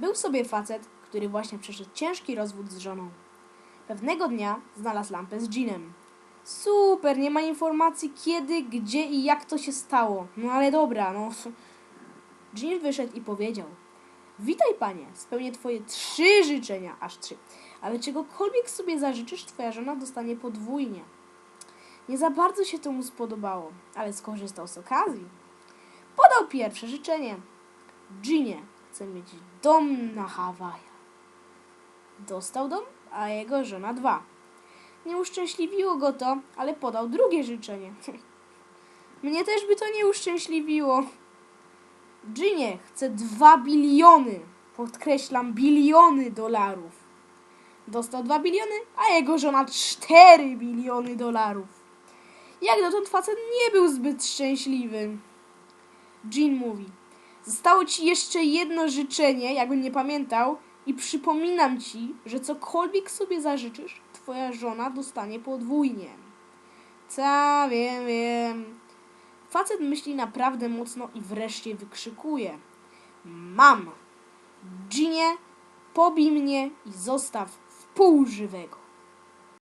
Był sobie facet, który właśnie przeszedł ciężki rozwód z żoną. Pewnego dnia znalazł lampę z dżinem. Super, nie ma informacji kiedy, gdzie i jak to się stało. No ale dobra, no. Dżin wyszedł i powiedział: Witaj, panie, spełnię twoje trzy życzenia, aż trzy. Ale czegokolwiek sobie zażyczysz, twoja żona dostanie podwójnie. Nie za bardzo się to mu spodobało, ale skorzystał z okazji. Podał pierwsze życzenie. Ginie chce mieć dom na Hawajach. Dostał dom, a jego żona dwa. Nie uszczęśliwiło go to, ale podał drugie życzenie. Mnie też by to nie uszczęśliwiło. Ginie chce dwa biliony. Podkreślam, biliony dolarów. Dostał dwa biliony, a jego żona cztery biliony dolarów. Jak dotąd facet nie był zbyt szczęśliwy. Jean mówi: Zostało ci jeszcze jedno życzenie, jakbym nie pamiętał, i przypominam ci, że cokolwiek sobie zażyczysz, twoja żona dostanie podwójnie. Ta, wiem, wiem. Facet myśli naprawdę mocno i wreszcie wykrzykuje: Mam! Ginie, pobij mnie i zostaw w pół żywego.